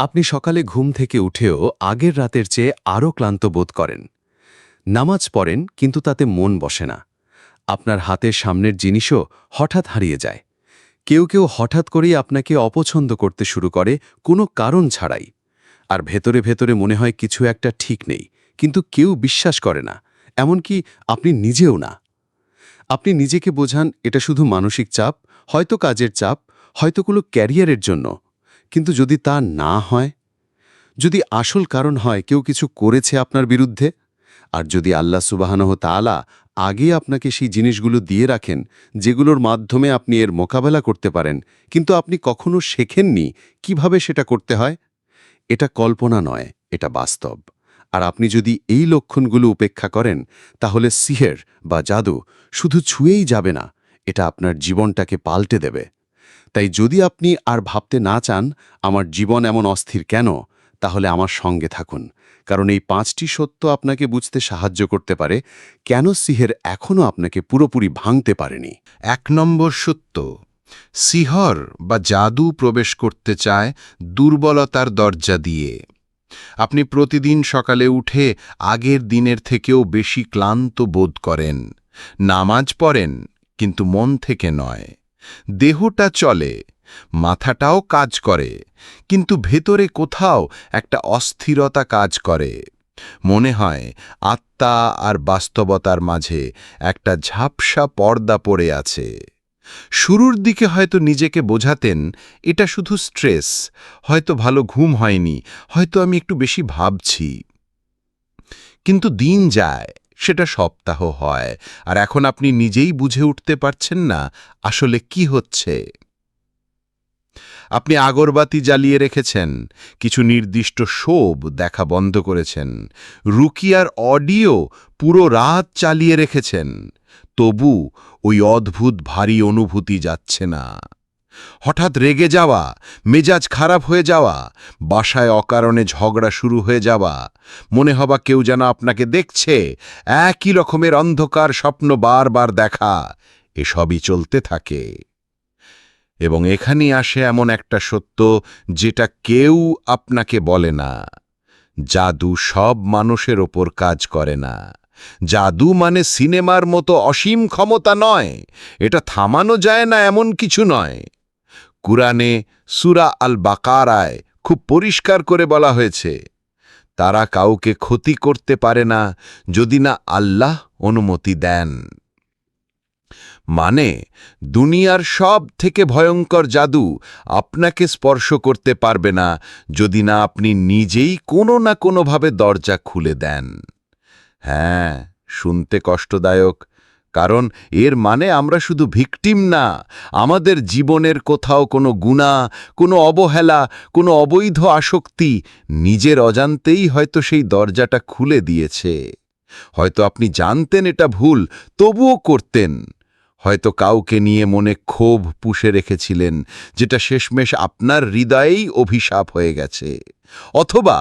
আপনি সকালে ঘুম থেকে উঠেও আগের রাতের চেয়ে আরও ক্লান্ত বোধ করেন। নামাজ পড়েন, কিন্তু তাতে মন বসে না। আপনার হাতের সামনের জিনিসও হঠাৎ হারিয়ে যায়। কেউ কেউ হঠাৎ করেই আপনাকে অপছন্দ করতে শুরু করে, কোনো কারণ ছাড়াই। আর ভেতরে ভেতরে মনে হয় কিছু একটা ঠিক নেই, কিন্তু কেউ বিশ্বাস করে না, এমনকি আপনি নিজেও না। আপনি নিজেকে বোঝান, এটা শুধু মানসিক চাপ, হয়তো কাজের চাপ, হয়তো কোনো ক্যারিয়ারের জন্য। কিন্তু যদি তা না হয়, যদি আসল কারণ হয় কেউ কিছু করেছে আপনার বিরুদ্ধে, আর যদি আল্লাহ সুবাহানহ তাআলা আগে আপনাকে সেই জিনিসগুলো দিয়ে রাখেন, যেগুলোর মাধ্যমে আপনি এর মোকাবেলা করতে পারেন, কিন্তু আপনি কখনো শেখেননি কীভাবে সেটা করতে হয়, এটা কল্পনা নয়, এটা বাস্তব। আর আপনি যদি এই লক্ষণগুলো উপেক্ষা করেন, তাহলে সিহের বা জাদু শুধু ছুঁয়েই যাবে না, এটা আপনার জীবনটাকে পাল্টে দেবে। তাই যদি আপনি আর ভাবতে না চান আমার জীবন এমন অস্থির কেন, তাহলে আমার সঙ্গে থাকুন। কারণ এই পাঁচটি সত্য আপনাকে বুঝতে সাহায্য করতে পারে, কেন সিহের এখনও আপনাকে পুরোপুরি ভাঙতে পারেনি? এক নম্বর সত্য, সিহর বা জাদু প্রবেশ করতে চায় দুর্বলতার দরজা দিয়ে। আপনি প্রতিদিন সকালে উঠে আগের দিনের থেকেও বেশি ক্লান্ত বোধ করেন। নামাজ পড়েন, কিন্তু মন থেকে নয়। দেহটা চলে, মাথাটাও কাজ করে, কিন্তু ভেতরে কোথাও একটা অস্থিরতা কাজ করে। মনে হয় আত্মা আর বাস্তবতার মাঝে একটা ঝাপসা পর্দা পড়ে আছে। শুরুর দিকে হয়তো নিজেকে বোঝাতেন, এটা শুধু স্ট্রেস, হয়তো ভালো ঘুম হয়নি, হয়তো আমি একটু বেশি ভাবছি। কিন্তু দিন যায় সেটা সপ্তাহ হয়। আর এখন আপনি নিজেই বুঝে উঠতে পারছেন না আসলে কি হচ্ছে। আপনি আগরবাতি জ্বালিয়ে রেখেছেন, কিছু নির্দিষ্ট শোভ দেখা বন্ধ করেছেন রুকিয়ার অডিও পুরো রাত চালিয়ে রেখেছেন, তবু ওই অদ্ভুত ভারী অনুভূতি যাচ্ছে না। হঠাৎ রেগে যাওয়া, মেজাজ খারাপ হয়ে যাওয়া, বাসায় অকারণে ঝগড়া শুরু হয়ে যাওয়া, মনে হবা কেউ যেন আপনাকে দেখছে, একই রকমের অন্ধকার স্বপ্ন বারবার দেখা, এসবই চলতে থাকে। এবং এখানেই আসে এমন একটা সত্য যেটা কেউ আপনাকে বলে না। জাদু সব মানুষের ওপর কাজ করে না। জাদু মানে সিনেমার মতো অসীম ক্ষমতা নয়। এটা থামানো যায় না এমন কিছু নয়। কুরআনে সুরা আল বাকারায় খুব পরিষ্কার করে বলা হয়েছে, তারা কাউকে ক্ষতি করতে পারে না যদি না আল্লাহ অনুমতি দেন। মানে দুনিয়ার সব থেকে ভয়ঙ্কর জাদু আপনাকে স্পর্শ করতে পারবে না যদি না আপনি নিজেই কোনো না কোনোভাবে দরজা খুলে দেন। হ্যাঁ শুনতে কষ্টদায়ক কারণ এর মানে আমরা শুধু ভিকটিম না, আমাদের জীবনের কোথাও কোনো গুণা, কোনো অবহেলা, কোনো অবৈধ আসক্তি নিজের অজান্তেই হয়তো সেই দরজাটা খুলে দিয়েছে। হয়তো আপনি জানতেন এটা ভুল, তবুও করতেন। হয়তো কাউকে নিয়ে মনে ক্ষোভ পুষে রেখেছিলেন, যেটা শেষমেশ আপনার হৃদয়েই অভিশাপ হয়ে গেছে। অথবা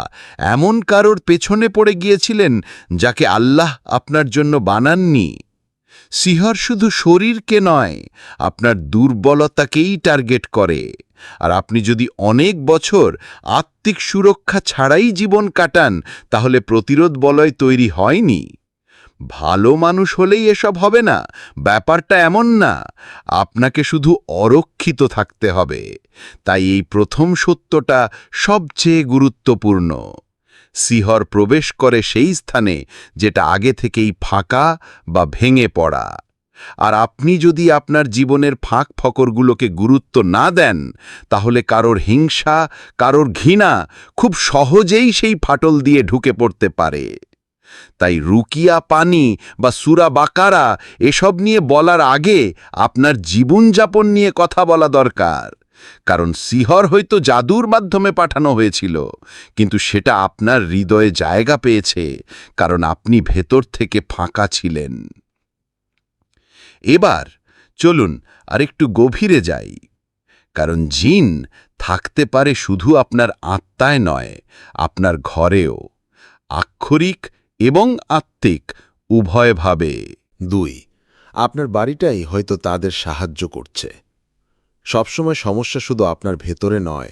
এমন কারোর পেছনে পড়ে গিয়েছিলেন যাকে আল্লাহ আপনার জন্য বানাননি। সিহর শুধু শরীরকে নয়, আপনার দুর্বলতাকেই টার্গেট করে। আর আপনি যদি অনেক বছর আত্মিক সুরক্ষা ছাড়াই জীবন কাটান, তাহলে প্রতিরোধ বলয় তৈরি হয়নি। ভালো মানুষ হলেই এসব হবে না, ব্যাপারটা এমন না। আপনাকে শুধু অরক্ষিত থাকতে হবে। তাই এই প্রথম সত্যটা সবচেয়ে গুরুত্বপূর্ণ। সিহর প্রবেশ করে সেই স্থানে যেটা আগে থেকেই ফাঁকা বা ভেঙে পড়া। আর আপনি যদি আপনার জীবনের ফাঁক ফকরগুলোকে গুরুত্ব না দেন, তাহলে কারোর হিংসা, কারোর ঘৃণা খুব সহজেই সেই ফাটল দিয়ে ঢুকে পড়তে পারে। তাই রুকিয়া পানি বা সুরা বাকারা এসব নিয়ে বলার আগে আপনার জীবনযাপন নিয়ে কথা বলা দরকার। কারণ সিহর হয়তো জাদুর মাধ্যমে পাঠানো হয়েছিল, কিন্তু সেটা আপনার হৃদয়ে জায়গা পেয়েছে, কারণ আপনি ভেতর থেকে ফাঁকা ছিলেন। এবার চলুন আরেকটু গভীরে যাই, কারণ জিন থাকতে পারে শুধু আপনার আত্মায় নয়, আপনার ঘরেও, আক্ষরিক এবং আত্মিক উভয়ভাবে দুই, আপনার বাড়িটাই হয়তো তাদের সাহায্য করছে। সবসময় সমস্যা শুধু আপনার ভেতরে নয়,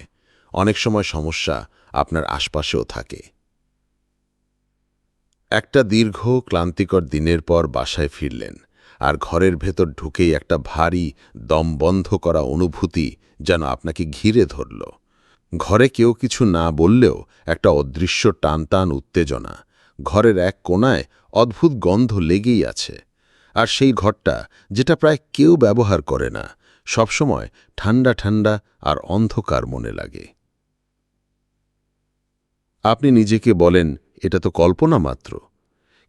অনেক সময় সমস্যা আপনার আশপাশেও থাকে। একটা দীর্ঘ, ক্লান্তিকর দিনের পর বাসায় ফিরলেন, আর ঘরের ভেতর ঢুকেই একটা ভারী, দম বন্ধ করা অনুভূতি যেন আপনাকে ঘিরে ধরল। ঘরে কেউ কিছু না বললেও একটা অদৃশ্য টানটান উত্তেজনা, ঘরের এক কোণায় অদ্ভুত গন্ধ লেগেই আছে। আর সেই ঘরটা, যেটা প্রায় কেউ ব্যবহার করে না সবসময় ঠান্ডা ঠান্ডা আর অন্ধকার মনে লাগে। আপনি নিজেকে বলেন, এটা তো কল্পনা মাত্র।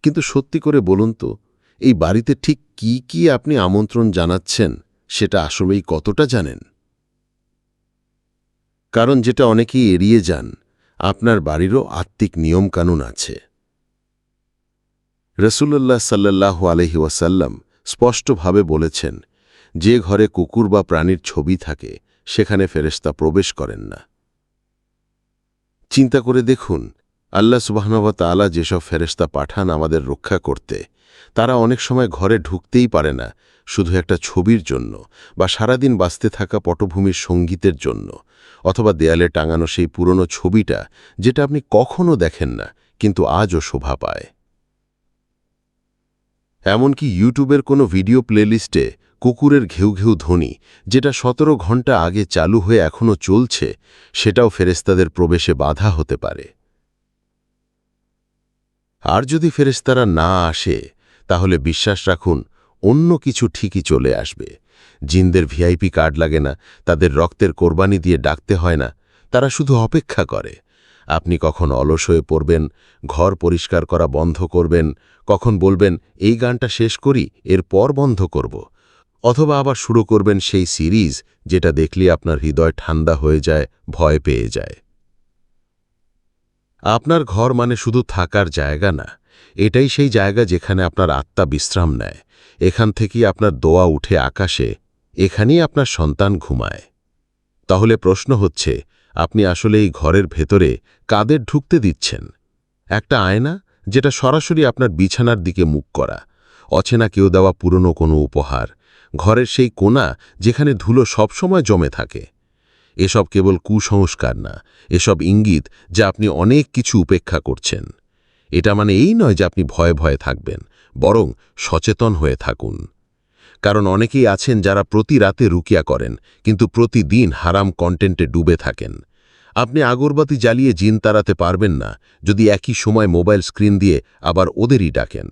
কিন্তু সত্যি করে বলুন তো, এই বাড়িতে ঠিক কি কি আপনি আমন্ত্রণ জানাচ্ছেন, সেটা আসলেই কতটা জানেন? কারণ যেটা অনেকেই এড়িয়ে যান, আপনার বাড়িরও আত্মিক নিয়মকানুন আছে। রসুল্লাহ সাল্লাহ আলহি ওয়াসাল্লাম স্পষ্টভাবে বলেছেন যে ঘরে কুকুর বা প্রাণীর ছবি থাকে, সেখানে ফেরেস্তা প্রবেশ করেন না। চিন্তা করে দেখুন, আল্লাহ সুবাহনবত আলা যেসব ফেরেস্তা পাঠান আমাদের রক্ষা করতে, তারা অনেক সময় ঘরে ঢুকতেই পারে না, শুধু একটা ছবির জন্য বা সারাদিন বাঁচতে থাকা পটভূমির সঙ্গীতের জন্য, অথবা দেয়ালে টাঙানো সেই পুরনো ছবিটা, যেটা আপনি কখনও দেখেন না, কিন্তু আজও শোভা পায়। এমনকি ইউটিউবের কোনো ভিডিও প্লেলিস্টে কুকুরের ঘেউ ঘেউ ধ্বনি, যেটা সতেরো ঘণ্টা আগে চালু হয়ে এখনও চলছে, সেটাও ফেরেস্তাদের প্রবেশে বাধা হতে পারে। আর যদি ফেরেস্তারা না আসে, তাহলে বিশ্বাস রাখুন, অন্য কিছু ঠিকই চলে আসবে। জিনদের ভিআইপি কার্ড লাগে না, তাদের রক্তের কোরবানি দিয়ে ডাকতে হয় না, তারা শুধু অপেক্ষা করে। আপনি কখন অলস হয়ে পড়বেন, ঘর পরিষ্কার করা বন্ধ করবেন, কখন বলবেন, এই গানটা শেষ করি এর পর বন্ধ করব। অথবা আবার শুরু করবেন সেই সিরিজ যেটা দেখলে আপনার হৃদয় ঠান্ডা হয়ে যায়, ভয় পেয়ে যায়। আপনার ঘর মানে শুধু থাকার জায়গা না, এটাই সেই জায়গা যেখানে আপনার আত্মা বিশ্রাম নেয়। এখান থেকেই আপনার দোয়া উঠে আকাশে, এখানেই আপনার সন্তান ঘুমায়। তাহলে প্রশ্ন হচ্ছে, আপনি আসলে এই ঘরের ভেতরে কাদের ঢুকতে দিচ্ছেন? একটা আয়না যেটা সরাসরি আপনার বিছানার দিকে মুখ করা, অচেনা কেউ দেওয়া পুরনো কোনো উপহার ঘরের সেই কোণা যেখানে ধুলো সবসময় জমে থাকে। এসব কেবল কুসংস্কার না, এসব ইঙ্গিত যা আপনি অনেক কিছু উপেক্ষা করছেন। এটা মানে এই নয় যে আপনি ভয়ে ভয়ে থাকবেন, বরং সচেতন হয়ে থাকুন। কারণ অনেকেই আছেন যারা প্রতি রাতে রুকিয়া করেন, কিন্তু প্রতিদিন হারাম কন্টেন্টে ডুবে থাকেন। আপনি আগরবাতি জ্বালিয়ে জিন তাড়াতে পারবেন না যদি একই সময় মোবাইল স্ক্রিন দিয়ে আবার ওদেরই ডাকেন।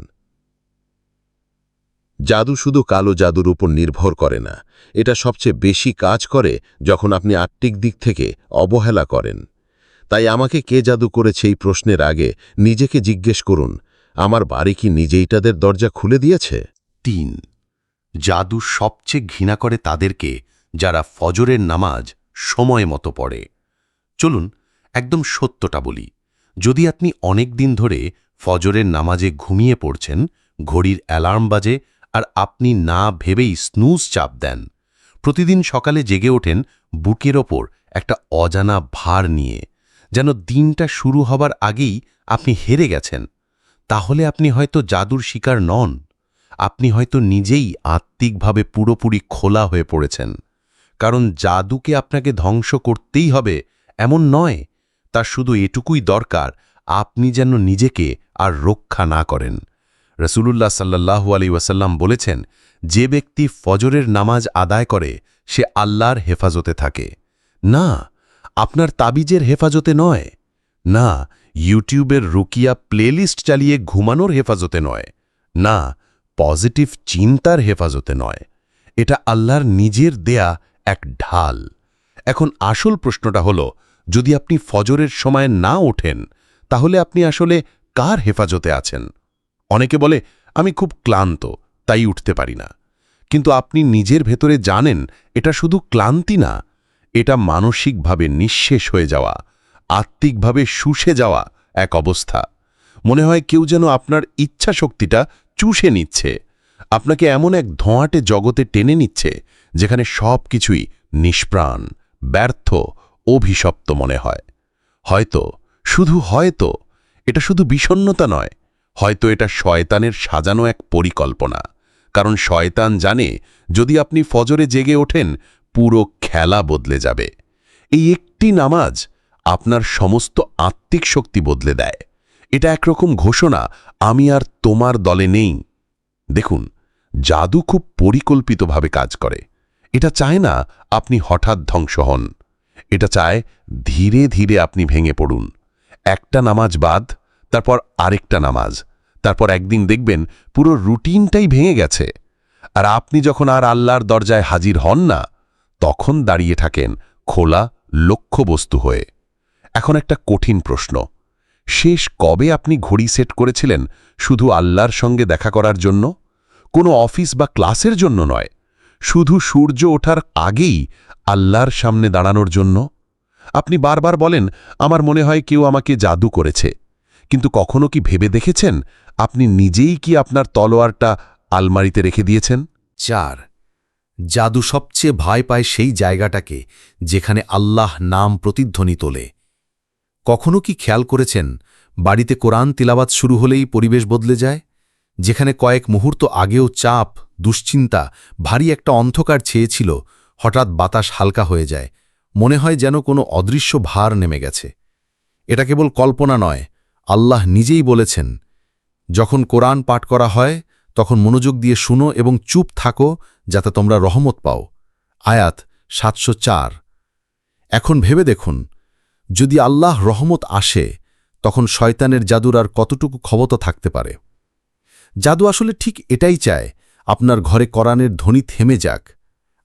জাদু শুধু কালো জাদুর উপর নির্ভর করে না, এটা সবচেয়ে বেশি কাজ করে যখন আপনি আত্মিক দিক থেকে অবহেলা করেন। তাই আমাকে কে জাদু করেছে এই প্রশ্নের আগে নিজেকে জিজ্ঞেস করুন, আমার বাড়ি কি নিজেই তাদের দরজা খুলে দিয়েছে? তিন, জাদু সবচেয়ে ঘৃণা করে তাদেরকে যারা ফজরের নামাজ সময় মতো পড়ে। চলুন একদম সত্যটা বলি, যদি আপনি অনেক দিন ধরে ফজরের নামাজে ঘুমিয়ে পড়ছেন, ঘড়ির অ্যালার্ম বাজে আর আপনি না ভেবেই স্নুজ চাপ দেন। প্রতিদিন সকালে জেগে ওঠেন বুকের ওপর একটা অজানা ভার নিয়ে। যেন দিনটা শুরু হবার আগেই আপনি হেরে গেছেন। তাহলে আপনি হয়তো জাদুর শিকার নন। আপনি হয়তো নিজেই আত্মিকভাবে পুরোপুরি খোলা হয়ে পড়েছেন। কারণ জাদুকে আপনাকে ধ্বংস করতেই হবে এমন নয়। তার শুধু এটুকুই দরকার, আপনি যেন নিজেকে আর রক্ষা না করেন। রসুলুল্লাহ সাল্লাহু আলী ওয়াসাল্লাম বলেছেন, যে ব্যক্তি ফজরের নামাজ আদায় করে, সে আল্লাহর হেফাজতে থাকে। না, আপনার তাবিজের হেফাজতে নয়। না, ইউটিউবের রুকিয়া প্লেলিস্ট চালিয়ে ঘুমানোর হেফাজতে নয়। না, পজিটিভ চিন্তার হেফাজতে নয়। এটা আল্লাহর নিজের দেয়া এক ঢাল। এখন আসল প্রশ্নটা হল, যদি আপনি ফজরের সময় না ওঠেন, তাহলে আপনি আসলে কার হেফাজতে আছেন? অনেকে বলে, আমি খুব ক্লান্ত, তাই উঠতে পারি না। কিন্তু আপনি নিজের ভেতরে জানেন, এটা শুধু ক্লান্তি না, এটা মানসিকভাবে নিঃশেষ হয়ে যাওয়া, আত্মিকভাবে শুষে যাওয়া এক অবস্থা। মনে হয় কেউ যেন আপনার ইচ্ছা শক্তিটা চুষে নিচ্ছে, আপনাকে এমন এক ধোঁয়াটে জগতে টেনে নিচ্ছে, যেখানে সব কিছুই নিষ্প্রাণ, ব্যর্থ, অভিশপ্ত মনে হয়। হয়তো, শুধু হয়তো, এটা শুধু বিষণ্নতা নয় হয়তো এটা শয়তানের সাজানো এক পরিকল্পনা। কারণ শয়তান জানে, যদি আপনি ফজরে জেগে ওঠেন, পুরো খেলা বদলে যাবে। এই একটি নামাজ আপনার সমস্ত আত্মিক শক্তি বদলে দেয়। এটা একরকম ঘোষণা, আমি আর তোমার দলে নেই। দেখুন, জাদু খুব পরিকল্পিতভাবে কাজ করে। এটা চায় না আপনি হঠাৎ ধ্বংস হন। এটা চায় ধীরে ধীরে আপনি ভেঙে পড়ুন। একটা নামাজ বাদ তারপর আরেকটা নামাজ। তারপর একদিন দেখবেন পুরো রুটিনটাই ভেঙে গেছে। আর আপনি যখন আর আল্লাহর দরজায় হাজির হন না, তখন দাঁড়িয়ে থাকেন খোলা লক্ষ্যবস্তু হয়ে। এখন একটা কঠিন প্রশ্ন। শেষ কবে আপনি ঘড়ি সেট করেছিলেন শুধু আল্লাহর সঙ্গে দেখা করার জন্য? কোনো অফিস বা ক্লাসের জন্য নয়। শুধু সূর্য ওঠার আগেই আল্লাহর সামনে দাঁড়ানোর জন্য? আপনি বারবার বলেন, আমার মনে হয় কেউ আমাকে জাদু করেছে। কিন্তু কখনো কি ভেবে দেখেছেন আপনি নিজেই কি আপনার তলোয়ারটা আলমারিতে রেখে দিয়েছেন? চার, জাদু সবচেয়ে ভয় পায় সেই জায়গাটাকে যেখানে আল্লাহ নাম প্রতিধ্বনি তোলে। কখনো কি খেয়াল করেছেন বাড়িতে কোরআন তিলাবাত শুরু হলেই পরিবেশ বদলে যায়? যেখানে কয়েক মুহূর্ত আগেও চাপ, দুশ্চিন্তা, ভারী একটা অন্ধকার ছেয়েছিল, হঠাৎ বাতাস হালকা হয়ে যায়। মনে হয় যেন কোনো অদৃশ্য ভার নেমে গেছে। এটা কেবল কল্পনা নয় আল্লাহ নিজেই বলেছেন, যখন কোরআন পাঠ করা হয়, তখন মনোযোগ দিয়ে শুনো এবং চুপ থাকো যাতে তোমরা রহমত পাও। আয়াত সাতশো চার। এখন ভেবে দেখুন, যদি আল্লাহ রহমত আসে, তখন শয়তানের জাদুর আর কতটুকু ক্ষমতা থাকতে পারে? জাদু আসলে ঠিক এটাই চায়, আপনার ঘরে কোরআনের ধ্বনি থেমে যাক।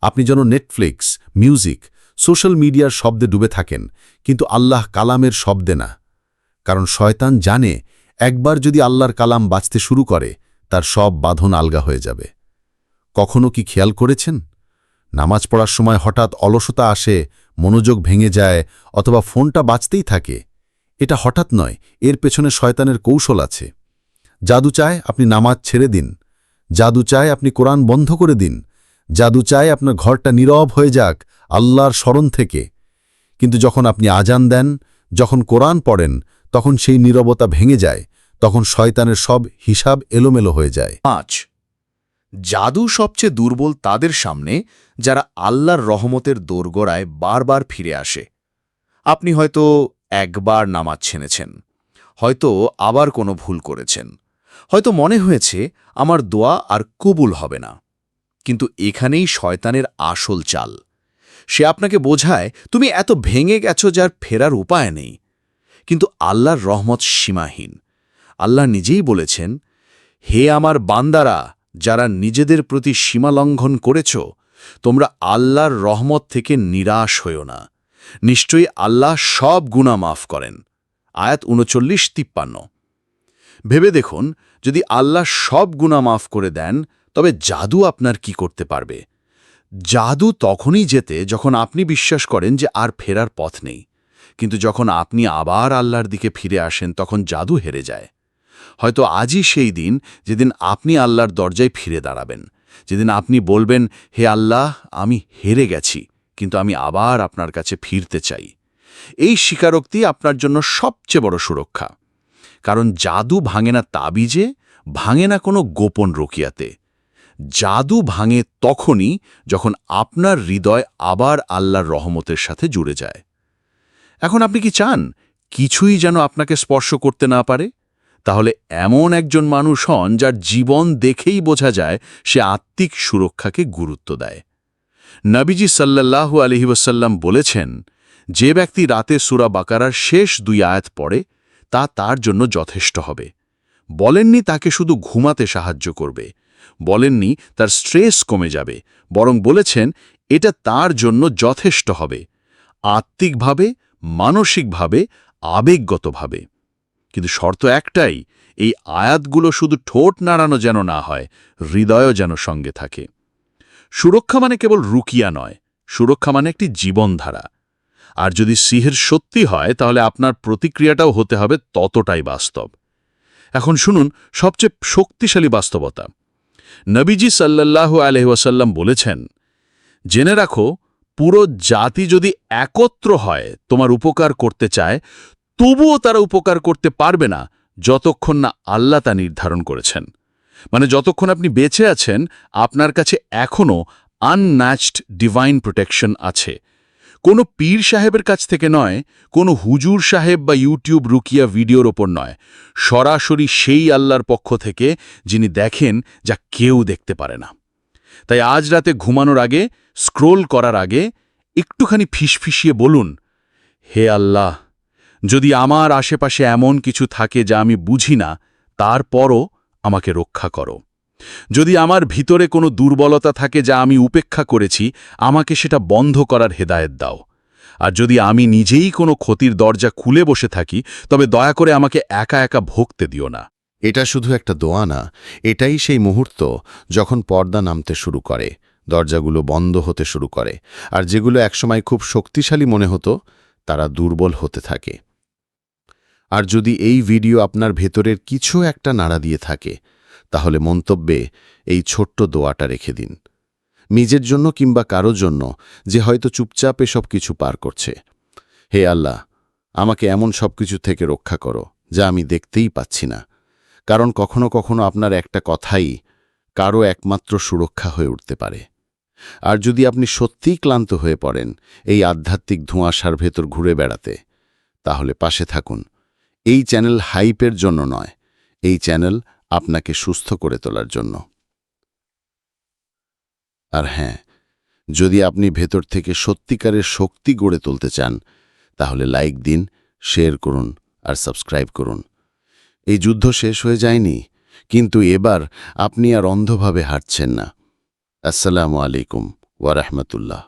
আপনি যেন নেটফ্লিক্স, মিউজিক, সোশ্যাল মিডিয়ার শব্দে ডুবে থাকেন, কিন্তু আল্লাহ কালামের শব্দে না। কারণ শয়তান জানে একবার যদি আল্লাহর কালাম বাঁচতে শুরু করে, তার সব বাঁধন আলগা হয়ে যাবে। কখনো কি খেয়াল করেছেন? নামাজ পড়ার সময় হঠাৎ অলসতা আসে, মনোযোগ ভেঙে যায়, অথবা ফোনটা বাঁচতেই থাকে। এটা হঠাৎ নয়, এর পেছনে শয়তানের কৌশল আছে। জাদু চায় আপনি নামাজ ছেড়ে দিন। জাদু চায় আপনি কোরআন বন্ধ করে দিন। জাদু চায় আপনার ঘরটা নীরব হয়ে যাক, আল্লাহর স্মরণ থেকে। কিন্তু যখন আপনি আজান দেন, যখন কোরআন পড়েন তখন সেই নীরবতা ভেঙে যায়, তখন শয়তানের সব হিসাব এলোমেলো হয়ে যায়। পাঁচ, জাদু সবচেয়ে দুর্বল তাদের সামনে, যারা আল্লাহর রহমতের দোরগোড়ায় বারবার ফিরে আসে। আপনি হয়তো একবার নামাজ ছেনেছেন, হয়তো আবার কোনো ভুল করেছেন, হয়তো মনে হয়েছে, আমার দোয়া আর কবুল হবে না। কিন্তু এখানেই শয়তানের আসল চাল। সে আপনাকে বোঝায়, তুমি এত ভেঙে গেছো যার ফেরার উপায় নেই। কিন্তু আল্লাহর রহমত সীমাহীন। আল্লাহ নিজেই বলেছেন, হে আমার বান্দারা, যারা নিজেদের প্রতি সীমালঙ্ঘন করেছ, তোমরা আল্লাহর রহমত থেকে নিরাশ হইও না। নিশ্চয়ই আল্লাহ সব গুণা মাফ করেন। আয়াত উনচল্লিশ, তিপ্পান্ন। ভেবে দেখুন, যদি আল্লাহ সব গুণা মাফ করে দেন, তবে জাদু আপনার কি করতে পারবে? জাদু তখনই যেতে যখন আপনি বিশ্বাস করেন যে আর ফেরার পথ নেই। কিন্তু যখন আপনি আবার আল্লাহর দিকে ফিরে আসেন, তখন জাদু হেরে যায়। হয়তো আজই সেই দিন যেদিন আপনি আল্লাহর দরজায় ফিরে দাঁড়াবেন, যেদিন আপনি বলবেন, হে আল্লাহ, আমি হেরে গেছি, কিন্তু আমি আবার আপনার কাছে ফিরতে চাই। এই স্বীকারোক্তি আপনার জন্য সবচেয়ে বড় সুরক্ষা। কারণ জাদু ভাঙে না তাবিজে, ভাঙে না কোনো গোপন রকিয়াতে। জাদু ভাঙে তখনই যখন আপনার হৃদয় আবার আল্লাহর রহমতের সাথে জুড়ে যায়। এখন আপনি কি চান কিছুই যেন আপনাকে স্পর্শ করতে না পারে? তাহলে এমন একজন মানুষ হন যার জীবন দেখেই বোঝা যায় সে আত্মিক সুরক্ষাকে গুরুত্ব দেয়। নবীজি সাল্লাল্লাহু আলহি ওসাল্লাম বলেছেন, যে ব্যক্তি রাতে সুরা বাকারার শেষ দুই আয়াত পড়ে, তা তার জন্য যথেষ্ট হবে। বলেননি তাকে শুধু ঘুমাতে সাহায্য করবে। বলেননি তার স্ট্রেস কমে যাবে। বরং বলেছেন, এটা তার জন্য যথেষ্ট হবে। আত্মিকভাবে মানসিকভাবে, আবেগগতভাবে। কিন্তু শর্ত একটাই, এই আয়াতগুলো শুধু ঠোঁট নাড়ানো যেন না হয়, হৃদয়ও যেন সঙ্গে থাকে। সুরক্ষা মানে কেবল রুকিয়া নয়, সুরক্ষা মানে একটি জীবনধারা। আর যদি সিহের সত্যি হয়, তাহলে আপনার প্রতিক্রিয়াটাও হতে হবে ততটাই বাস্তব। এখন শুনুন, সবচেয়ে শক্তিশালী বাস্তবতা। নবীজি সাল্লাল্লাহু আলহিহাসাল্লাম বলেছেন, জেনে রাখো পুরো জাতি যদি একত্র হয়, তোমার উপকার করতে চায়, তবুও তারা উপকার করতে পারবে না, যতক্ষণ না আল্লাহ তা নির্ধারণ করেছেন। মানে যতক্ষণ আপনি বেঁচে আছেন, আপনার কাছে এখনও আনম্যাচড ডিভাইন প্রোটেকশন আছে। কোনো পীর সাহেবের কাছ থেকে নয়, কোনো হুজুর সাহেব বা ইউটিউব রুকিয়া ভিডিওর ওপর নয়। সরাসরি সেই আল্লাহর পক্ষ থেকে যিনি দেখেন যা কেউ দেখতে পারে না। তাই আজ রাতে ঘুমানোর আগে, স্ক্রোল করার আগে একটুখানি ফিসফিসিয়ে বলুন, হে আল্লাহ, যদি আমার আশেপাশে এমন কিছু থাকে যা আমি বুঝি না, তারপরও আমাকে রক্ষা করো। যদি আমার ভিতরে কোনো দুর্বলতা থাকে যা আমি উপেক্ষা করেছি, আমাকে সেটা বন্ধ করার হেদায়েত দাও। আর যদি আমি নিজেই কোনো ক্ষতির দরজা খুলে বসে থাকি, তবে দয়া করে আমাকে একা একা ভোগতে দিও না। এটা শুধু একটা দোয়া না, এটাই সেই মুহূর্ত যখন পর্দা নামতে শুরু করে, দরজাগুলো বন্ধ হতে শুরু করে, আর যেগুলো একসময় খুব শক্তিশালী মনে হতো, তারা দুর্বল হতে থাকে। আর যদি এই ভিডিও আপনার ভেতরের কিছু একটা নাড়া দিয়ে থাকে, তাহলে মন্তব্যে এই ছোট্ট দোয়াটা রেখে দিন। নিজের জন্য কিংবা কারও জন্য, যে হয়তো চুপচাপ সব কিছু পার করছে। হে আল্লাহ, আমাকে এমন সব কিছু থেকে রক্ষা করো, যা আমি দেখতেই পাচ্ছি না। কারণ কখনো কখনো আপনার একটা কথাই কারও একমাত্র সুরক্ষা হয়ে উঠতে পারে। আর যদি আপনি সত্যিই ক্লান্ত হয়ে পড়েন এই আধ্যাত্মিক ধোঁয়াশার ভেতর ঘুরে বেড়াতে, তাহলে পাশে থাকুন। এই চ্যানেল হাইপের জন্য নয়, এই চ্যানেল আপনাকে সুস্থ করে তোলার জন্য। আর হ্যাঁ যদি আপনি ভেতর থেকে সত্যিকারের শক্তি গড়ে তুলতে চান, তাহলে লাইক দিন, শেয়ার করুন আর সাবস্ক্রাইব করুন। এই যুদ্ধ শেষ হয়ে যায়নি, কিন্তু এবার আপনি আর অন্ধভাবে হাঁটছেন না। আসসালামু আলাইকুম ওয়ারহমতুল্লাহ